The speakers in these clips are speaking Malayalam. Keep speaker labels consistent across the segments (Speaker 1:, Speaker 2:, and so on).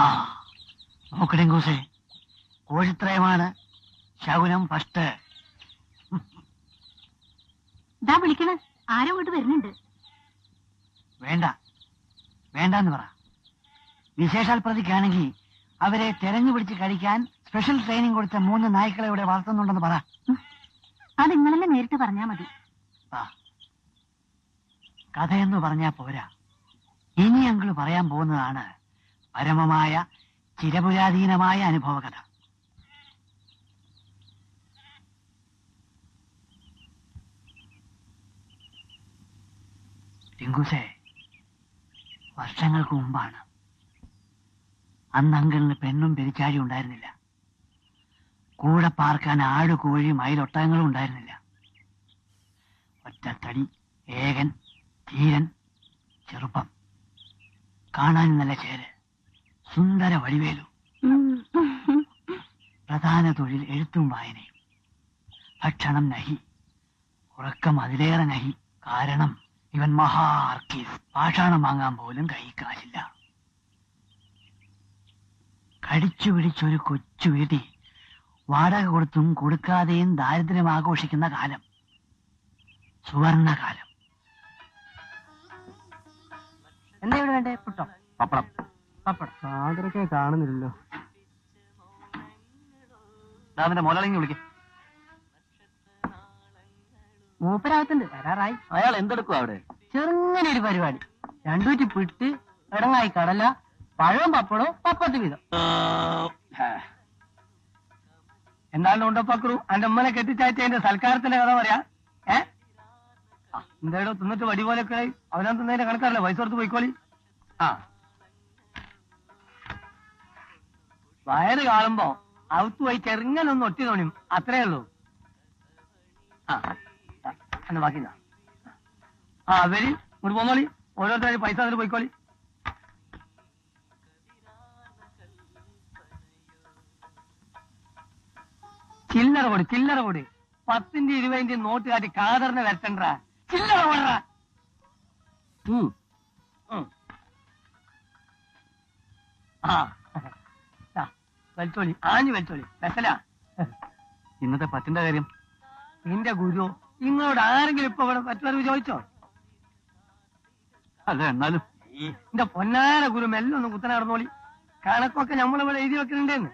Speaker 1: ആ നോക്കടെങ്കൂസേ കോഴിത്രയമാണ് ശകുനം ഫസ്റ്റ്.
Speaker 2: ഇതാ വിളിക്കണ ആരോ ഇങ്ങോട്ട് വരുന്നുണ്ട്.
Speaker 1: വേണ്ട വേണ്ടെന്ന് പറ. വിശേഷാൽ പ്രതിക്കാണെങ്കിൽ അവരെ തെരഞ്ഞു പിടിച്ച് കഴിക്കാൻ സ്പെഷ്യൽ ട്രെയിനിങ് കൊടുത്ത മൂന്ന് നായ്ക്കളെ ഇവിടെ വളർത്തുന്നുണ്ടെന്ന് പറ.
Speaker 2: അത് നിങ്ങളെന്നെ നേരിട്ട് പറഞ്ഞാ മതി.
Speaker 1: കഥയെന്ന് പറഞ്ഞാ പോരാ. ഇനി അങ്ങൾ പറയാൻ പോകുന്നതാണ് പരമമായ ചിരപുരാധീനമായ അനുഭവകഥ. ടിങ്കുസേ വർഷങ്ങൾക്ക് മുമ്പാണ്. അന്ന് അങ്കിളിന് പെണ്ണും പെരിച്ചാഴി ഉണ്ടായിരുന്നില്ല. കൂടെ പാർക്കാൻ ആട് കോഴിയും അയിലൊട്ടകങ്ങളും ഉണ്ടായിരുന്നില്ല. ഒറ്റത്തടി ഏകൻ ധീരൻ ചെറുപ്പം. കാണാൻ നല്ല ചേര് സുന്ദര വടിവേലു. പ്രധാന തൊഴിൽ എഴുത്തും വായനയും. ഭക്ഷണം നഹി. ഉറക്കം അതിലേറെ നഹി. കാരണം ഇവൻ മഹാർക്കീസ് പാഷാണം വാങ്ങാൻ പോലും കൈ കാശില്ല കടിച്ചു പിടിച്ചൊരു കൊച്ചു വീട്ടിൽ വാടക കൊടുത്തും കൊടുക്കാതെയും ദാരിദ്ര്യം ആഘോഷിക്കുന്ന കാലം. സുവർണകാലം.
Speaker 3: എന്താ ഇവിടെ വേണ്ടേ? പുട്ടോ.
Speaker 1: പപ്പടം.
Speaker 3: പപ്പടം
Speaker 4: സാഗരൊക്കെ കാണുന്നില്ലല്ലോ.
Speaker 1: അവന്റെ മുതലിങ്ങി വിളിക്കും.
Speaker 3: മൂപ്പരാകത്തുണ്ട് വരാറായി.
Speaker 1: അയാൾ എന്തെടുക്കും അവിടെ?
Speaker 3: ചെറുങ്ങനെ ഒരു പരിപാടി. രണ്ടൂറ്റി പിട്ട് ഇടങ്ങായി കടല പഴവും പപ്പടവും പപ്പത്ത് വീതം.
Speaker 4: എന്താണ് ഉണ്ടപ്പക്രു അന്റെ ഉമ്മനെ കെട്ടിച്ചാച്ച എന്റെ സൽക്കാരത്തിന്റെ കഥ പറയാ. ഏ? എന്തായാലും തിന്നിട്ട് വടി പോലൊക്കെ ആയി. അവനാ തിന്നതിന്റെ കണക്കാറില്ല വയസ്സോർത്ത് പോയിക്കോളി. ആ. വയറ് കാണുമ്പോ അവത്ത് പോയി ചെറുങ്ങനൊന്ന് ഒട്ടി തോണിയും അത്രേ ഉള്ളൂ. ആ ബാക്കി ആ അവർ ഇങ്ങോട്ട് പോന്നോളി. ഓരോരുത്തരും പൈസ അതിൽ പോയിക്കോളി. ചില്ലറ കൊടി ചില്ലറ കൊടി പത്തിന്റെ ഇരുപതിന്റെ നോട്ട് കാട്ടി കാതറിനെ വരട്ടണ്ട. ചില്ലറ കൊടറ ആ. വലിച്ചോളി ആഞ്ഞു വലിച്ചോളി. വെസല
Speaker 1: ഇന്നത്തെ പത്തിന്റെ കാര്യം.
Speaker 4: നിന്റെ ഗുരു നിങ്ങളോട് ആരെങ്കിലും ഇപ്പൊ ഇവിടെ പറ്റുമെന്ന് ചോദിച്ചോ?
Speaker 1: അല്ല എന്നാലും.
Speaker 4: നിന്റെ പൊന്നാര ഗുരു മെല്ലെ ഒന്ന് കുത്തനെ നടന്നോളി. കണക്കൊക്കെ നമ്മളിവിടെ എഴുതി വെക്കുന്നുണ്ടേന്ന്.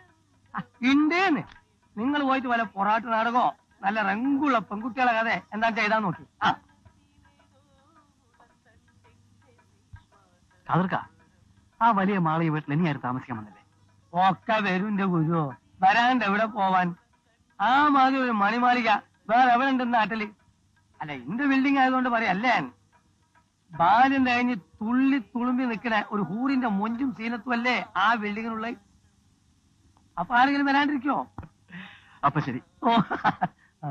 Speaker 4: ഇണ്ടേന്ന്. ഉണ്ടേന്ന് നിങ്ങൾ പോയിട്ട് വല്ല പൊറാട്ട് നാടകോ നല്ല റങ്കുള്ള പെൺകുട്ടികളെ കഥ എന്താ ചെയ്താ നോക്കി. ആ.
Speaker 1: കതിർക്ക ആ വലിയ മാളിയ വീട്ടിൽ ഇനി ആരും താമസിക്കാൻ വന്നില്ലേ.
Speaker 4: ഒക്കെ വരും എന്റെ ഗുരു. വരാണ്ട് എവിടെ പോവാൻ? ആ മാതിരി ഒരു മണിമാളിക വേറെ എവിടെ ഉണ്ട് നാട്ടിൽ? അല്ല എന്റെ ബിൽഡിംഗ് ആയതുകൊണ്ട് പറയല്ലേ ബാല്യം കഴിഞ്ഞ് തുള്ളി തുളുമ്പി നിൽക്കണ ഒരു ഹൂറിന്റെ മൊഞ്ചും സീനത്തും അല്ലേ ആ ബിൽഡിങ്ങിനുള്ള അപ്പൊ ആരെങ്കിലും വരാണ്ടിരിക്കോ
Speaker 1: അപ്പൊ ശരി.
Speaker 4: ഓ. ആ.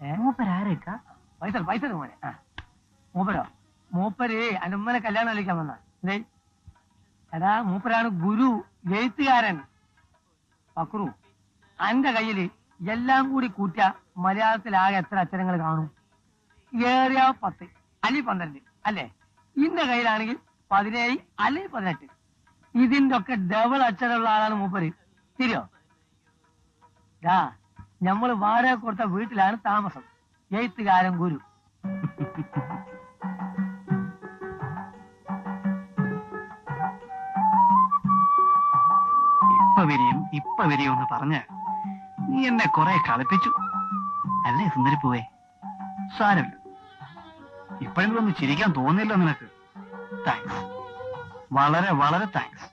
Speaker 4: ഏ?
Speaker 3: മൂപ്പരാരേക്കാ
Speaker 4: പൈസ പൈസ മോനെ. ആ. മൂപ്പരോ? മൂപ്പര് അനുമ്മനെ കല്യാണം കഴിക്കാൻ വന്നേ. എടാ മൂപ്പരാണ് ഗുരു എഴുത്തുകാരൻ. പക്രു അന്റെ കയ്യിൽ എല്ലാം കൂടി കൂട്ടിയ മലയാളത്തിലാകെ എത്ര അക്ഷരങ്ങൾ കാണും? ഏറിയ പത്ത് അല്ലെ പന്ത്രണ്ട് അല്ലേ? ഇന്റെ കയ്യിലാണെങ്കിൽ പതിനേഴ് അല്ലെ പതിനെട്ട്. ഇതിന്റെ ഒക്കെ ഡബിൾ അക്ഷരമുള്ള ആളാണ് മൂപ്പര്. തിരിയോ ദാ നമ്മൾ വാടക കൊടുത്ത വീട്ടിലാണ് താമസം. എഴുത്തുകാരൻ ഗുരു.
Speaker 1: ഇപ്പൊ വരിയും എന്ന് പറഞ്ഞ് നീ എന്നെ കുറെ കളിപ്പിച്ചു. അല്ലേ സുന്ദരിപ്പൂവേ? സാരമില്ല. ഇപ്പോഴെങ്കിലും ഒന്ന് ചിരിക്കാൻ തോന്നില്ല നിനക്ക്. താങ്ക്സ് വളരെ വളരെ താങ്ക്സ്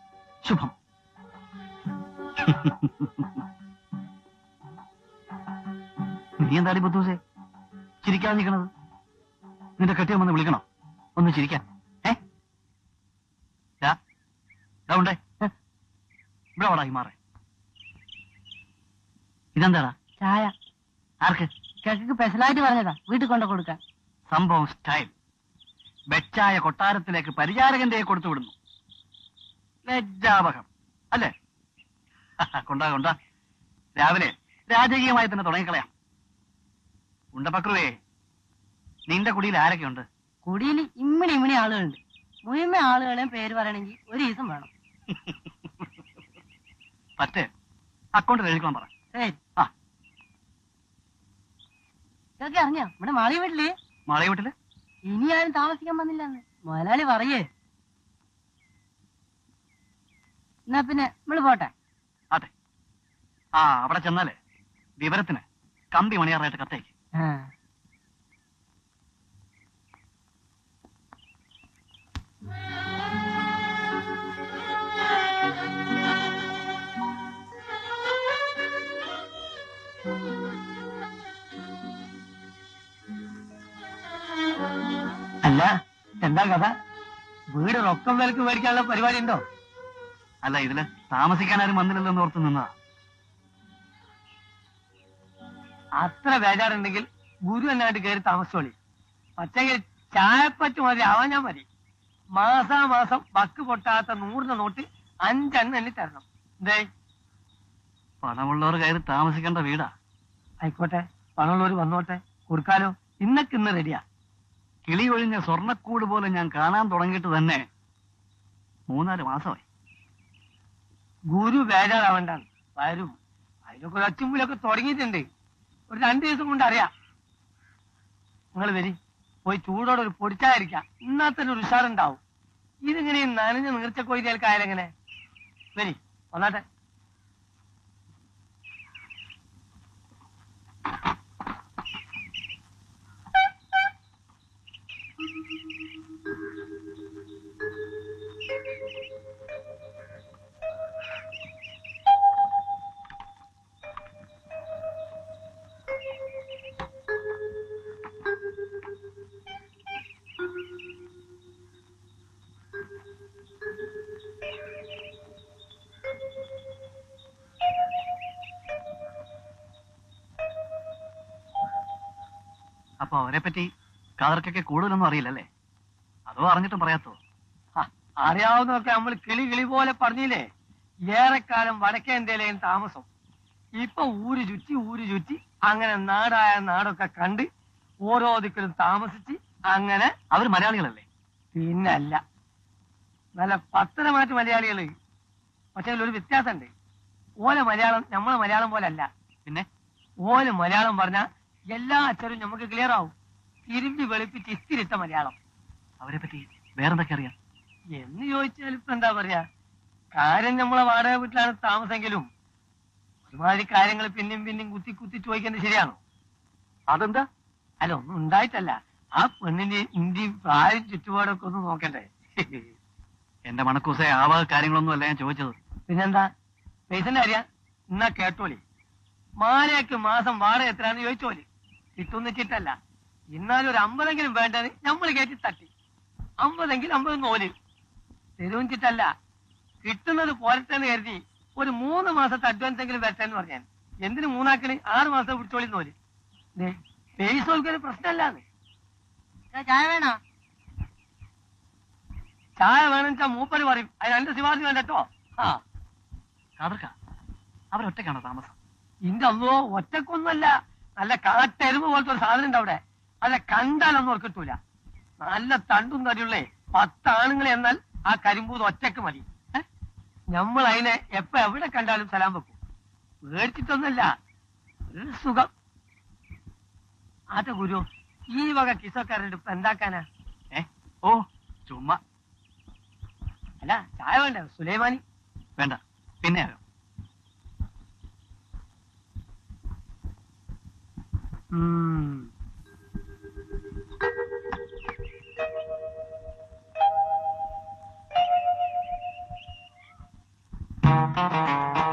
Speaker 1: ശുഭം. നീ എന്താടി ബുദ്ധൂസേ? ചിരിക്കാൻ നിൽക്കണത്? നിന്റെ കെട്ടിയം വന്ന് വിളിക്കണോ? ഒന്ന് ചിരിക്കാൻ. ഏ? ഇവിടെ വാടാ മാറേ. ഇതെന്താടാ?
Speaker 3: ചായ.
Speaker 1: ആർക്ക്?
Speaker 3: കിഴക്ക് സ്പെഷ്യലായിട്ട് പറഞ്ഞതാ. വീട്ടിൽ കൊണ്ടു കൊടുക്കാൻ.
Speaker 1: സംഭവം സ്റ്റൈൽ വെച്ചായ കൊട്ടാരത്തിലേക്ക് പരിചാരകന്റെ കൊടുത്തു വിടുന്നു. ലജ്ജാവഹം. അല്ലേ? കൊണ്ടാ കൊണ്ടാ. രാവിലെ രാജകീയമായി തന്നെ തുടങ്ങിക്കളയാം. ഉണ്ടപക്രുവേ നിന്റെ കുടിയിൽ ആരൊക്കെയുണ്ട്?
Speaker 3: കുടിയിൽ ഇമ്മിണി ഇമ്മിണി ആളുകളുണ്ട്. മുഴുവൻ ആളുകളെയും പേര് പറയണമെങ്കിൽ ഒരു ദിവസം വേണം.
Speaker 1: പറ്റേ. അക്കൗണ്ട് എഴുതിക്കണം പറ.
Speaker 3: ശരി
Speaker 1: ആ.
Speaker 3: ഇതൊക്കെ അറിഞ്ഞോ? ഇവിടെ മാളി വീട്ടിൽ.
Speaker 1: മാളയ വീട്ടിൽ?
Speaker 3: ഇനി ആരും താമസിക്കാൻ വന്നില്ലെന്ന്. മുതലാളി പറയേ. എന്നാ പിന്നെ നമ്മൾ പോട്ടെ.
Speaker 1: അതെ. ആ അവിടെ ചെന്നാലേ വിവരത്തിന് കമ്പി മണിയാറായിട്ട് കത്തേക്ക്.
Speaker 4: അല്ല എന്താ കഥ? വീട് റൊക്കം വിലക്ക് മേടിക്കാനുള്ള പരിപാടി ഉണ്ടോ
Speaker 1: അല്ല ഇതിൽ താമസിക്കാൻ ആരും വന്നില്ലല്ലോ ഓർത്തു നിന്നതാ
Speaker 4: അത്ര ബേജാറുണ്ടെങ്കിൽ ഗുരു എന്നായിട്ട് കയറി താമസിച്ചോളി. പക്ഷെങ്കിൽ ചായപ്പറ്റ് മതി ആവാൻ ഞാൻ മതി. മാസാമാസം ബക്ക് പൊട്ടാത്ത നൂറിന് നോട്ട് അഞ്ചെണ്ണം എണ്ണി തരണം. എന്തേ?
Speaker 1: പണമുള്ളവർ കയറി താമസിക്കേണ്ട വീടാ.
Speaker 4: ആയിക്കോട്ടെ പണമുള്ളവർ വന്നോട്ടെ കൊടുക്കാലോ. ഇന്നക്കിന്ന് റെഡിയാ.
Speaker 1: കിളി ഒഴിഞ്ഞ പോലെ ഞാൻ കാണാൻ തുടങ്ങിയിട്ട് തന്നെ മൂന്നാൽ മാസമായി.
Speaker 4: ഗുരു ബേജാറാവണ്ടാണ് വരും. അതിലൊക്കെ ഒരു അച്ചുമ്പിലൊക്കെ തുടങ്ങിയിട്ടുണ്ട്. ഒരു രണ്ടു ദിവസം കൊണ്ട് അറിയാം. നിങ്ങൾ വരി. പോയി ചൂടോടെ ഒരു പൊടിച്ചായിരിക്കാം ഇന്നത്തെ ഒരു ഉഷാറുണ്ടാവും. ഇതിങ്ങനെ നനഞ്ഞ് നീർച്ച നീർച്ച കൊയ്തേൽക്കായാലെങ്ങനെ വരി. വന്നാട്ടെ.
Speaker 1: അപ്പൊ അവരെ പറ്റി കാതർക്കൊക്കെ കൂടുതലൊന്നും അറിയില്ലല്ലേ? അതോ അറിഞ്ഞിട്ടും പറയാത്തോ?
Speaker 4: അറിയാവുന്നതൊക്കെ നമ്മൾ കിളി കിളി പോലെ പറഞ്ഞില്ലേ? ഏറെക്കാലം വടക്കേ ഇന്ത്യയിലേയും താമസം. ഇപ്പൊ ഊര് ചുറ്റി ഊര് ചുറ്റി അങ്ങനെ നാടായ നാടൊക്കെ കണ്ട് ഓരോ ദിക്കിലും താമസിച്ച് അങ്ങനെ
Speaker 1: അവർ മലയാളികളല്ലേ?
Speaker 4: പിന്നല്ല. നല്ല പത്തരമാറ്റ് മലയാളികൾ. പക്ഷെ അതിലൊരു വ്യത്യാസമുണ്ട്. ഓല മലയാളം നമ്മളെ മലയാളം പോലെ അല്ല
Speaker 1: പിന്നെ?
Speaker 4: ഓല മലയാളം പറഞ്ഞാൽ എല്ലാ അച്ഛനും നമുക്ക് ക്ലിയർ ആവും. ഇരുമ്പി വെളുപ്പിച്ച് ഇത്തിരിട്ട മലയാളം.
Speaker 1: അവരെ പറ്റി വേറെന്തൊക്കെ അറിയാം?
Speaker 4: എന്ന് ചോദിച്ചാൽ ഇപ്പൊ എന്താ പറയാ? കാര്യം നമ്മളെ വാടക വീട്ടിലാണ് താമസമെങ്കിലും ഒരുമാതിരി കാര്യങ്ങൾ പിന്നെയും പിന്നെയും കുത്തി കുത്തി ചോദിക്കുന്നത് ശരിയാണോ?
Speaker 1: അതെന്താ?
Speaker 4: അല്ല ഒന്നും ഉണ്ടായിട്ടല്ല. ആ പെണ്ണിന്റെ ഇന്ത്യ പ്രായം ചുറ്റുപാടൊക്കെ ഒന്ന് നോക്കണ്ടേ?
Speaker 1: എന്റെ മണക്കൂസെ ആവാ കാര്യങ്ങളൊന്നും അല്ല ഞാൻ ചോദിച്ചത്.
Speaker 4: പിന്നെന്താ? പൈസന്റെ അറിയാം എന്നാ കേട്ടോളി. മാലയ്ക്ക് മാസം വാടക എത്രയാണെന്ന് ചോദിച്ചോലി കിട്ടുന്നിച്ചിട്ടല്ല ഇന്നാലും ഒരു അമ്പതെങ്കിലും വേണ്ടത് നമ്മൾ കയറ്റി തട്ടി. അമ്പതെങ്കിൽ അമ്പത് നോൽ തെരുവിച്ചിട്ടല്ല കിട്ടുന്നത് പോരട്ടെന്ന് കരുതി ഒരു മൂന്ന് മാസത്തെ അഡ്വാൻസ് എങ്കിലും വരട്ടെന്ന് പറഞ്ഞാൽ എന്തിനു മൂന്നാക്കണ് ആറ് മാസം പിടിച്ചോളി നോൽ ഒരു പ്രശ്നമല്ലാന്ന്
Speaker 3: ചായ വേണോ?
Speaker 4: ചായ വേണമെന്ന് വെച്ചാൽ മൂപ്പര് പറയും. അതിന് എന്റെ ശിവാജി വേണ്ടട്ടോ ആ
Speaker 1: കാതർക്ക. അവരൊറ്റക്കാണോ താമസം?
Speaker 4: ഇന്റെ അല്ലോ ഒറ്റക്കൊന്നല്ല നല്ല കാട്ടെരുമ്പ് പോലത്തെ ഒരു സാധനം ഉണ്ട് അവിടെ. അല്ല കണ്ടാലൊന്നും ഓർക്കിട്ടൂല നല്ല തണ്ടും തടിയുള്ളേ പത്താണുങ്ങൾ എന്നാൽ ആ കരിമ്പൂത് ഒറ്റയ്ക്ക് മതി. നമ്മൾ അതിനെ എപ്പ എവിടെ കണ്ടാലും സലാം വെക്കും. പേടിച്ചിട്ടൊന്നുമല്ല സുഖം. അത് ഗുരു ഈ വക കിസക്കാരുടെ ഇപ്പൊ എന്താക്കാനാ?
Speaker 1: ഏ? ഓ ചുമ്മാ.
Speaker 4: അല്ല ചായ വേണ്ട? സുലൈമാനി.
Speaker 1: വേണ്ട. പിന്നെ Uhm.
Speaker 4: Thank you.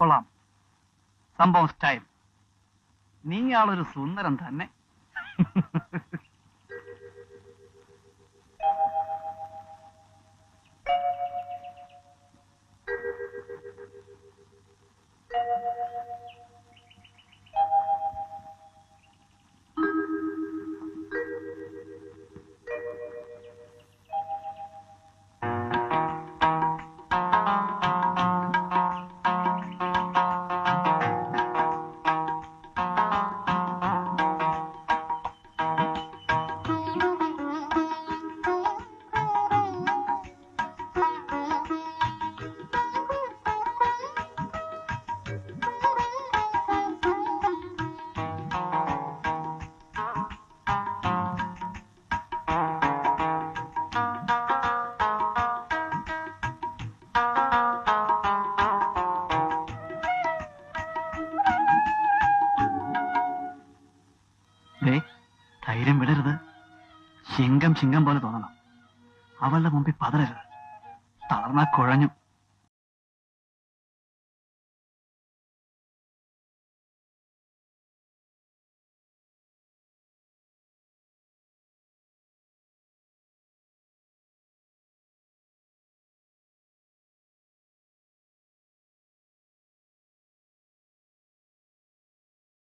Speaker 1: കൊള്ളാം. സംഭവം സ്റ്റൈൽ നീ ആളൊരു സുന്ദരം തന്നെ. ശിങ്കം ചിങ്കം പോലെ തോന്നണം. അവളുടെ മുമ്പിൽ പതറരുത്. തളർന്നാ കുഴഞ്ഞു.